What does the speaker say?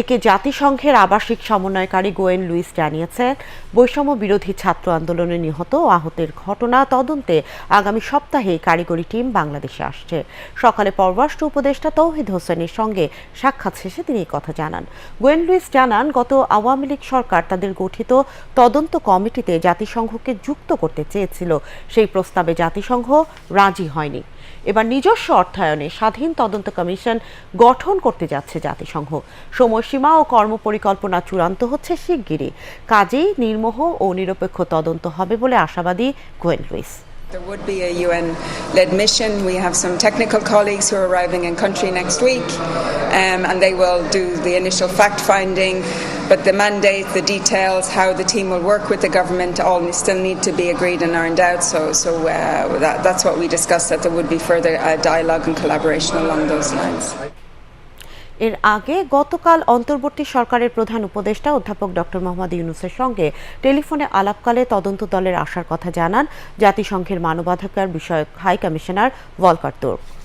দিকে জাতিসংঘের আবাসিক সমন্বয়কারী গোয়েন লুইস জানিয়েছেন বৈষম্য বিরোধী ছাত্র আন্দোলনে নিহত ও আহতের ঘটনা তদন্তে আগামী সপ্তাহে কারিগরি টিম বাংলাদেশে আসছে। সকালে পররাষ্ট্র উপদেষ্টা তৌহিদ হোসেনের সঙ্গে সাক্ষাৎ শেষে তিনি কথা জানান। গোয়েন লুইস জানান, গত আওয়ামী লীগ সরকার তাদের গঠিত তদন্ত কমিটিতে জাতিসংঘকে যুক্ত করতে চেয়েছিল। সেই প্রস্তাবে জাতিসংঘ রাজি হয়নি। এবার নিজস্ব অর্থায়নে স্বাধীন তদন্ত কমিশন গঠন করতে যাচ্ছে জাতিসংঘ। সময়সীমা ও কর্মপরিকল্পনা চূড়ান্ত হচ্ছে শিগগিরই কাজেই নির্মোহ ও নিরপেক্ষ তদন্ত হবে বলে আশাবাদী Gwen Lewis There would be a UN led mission. We have some technical colleagues who are arriving in country next week, um, and they will do the initial fact finding. But the mandate, the details, how the team will work with the government, all still need to be agreed and ironed out. So, so uh, that, that's what we discussed, that there would be further uh, dialogue and collaboration along those lines. এর আগে গতকাল অন্তর্বর্তী সরকারের প্রধান উপদেষ্টা অধ্যাপক doctor Mohammad ইউনুসের সঙ্গে টেলিফোনে আলাপকালে তদন্ত দলের আসার কথা জানান জাতিসংঘের মানবাধিকার বিষয়ক হাই কমিশনার ভলকার তুর্ক।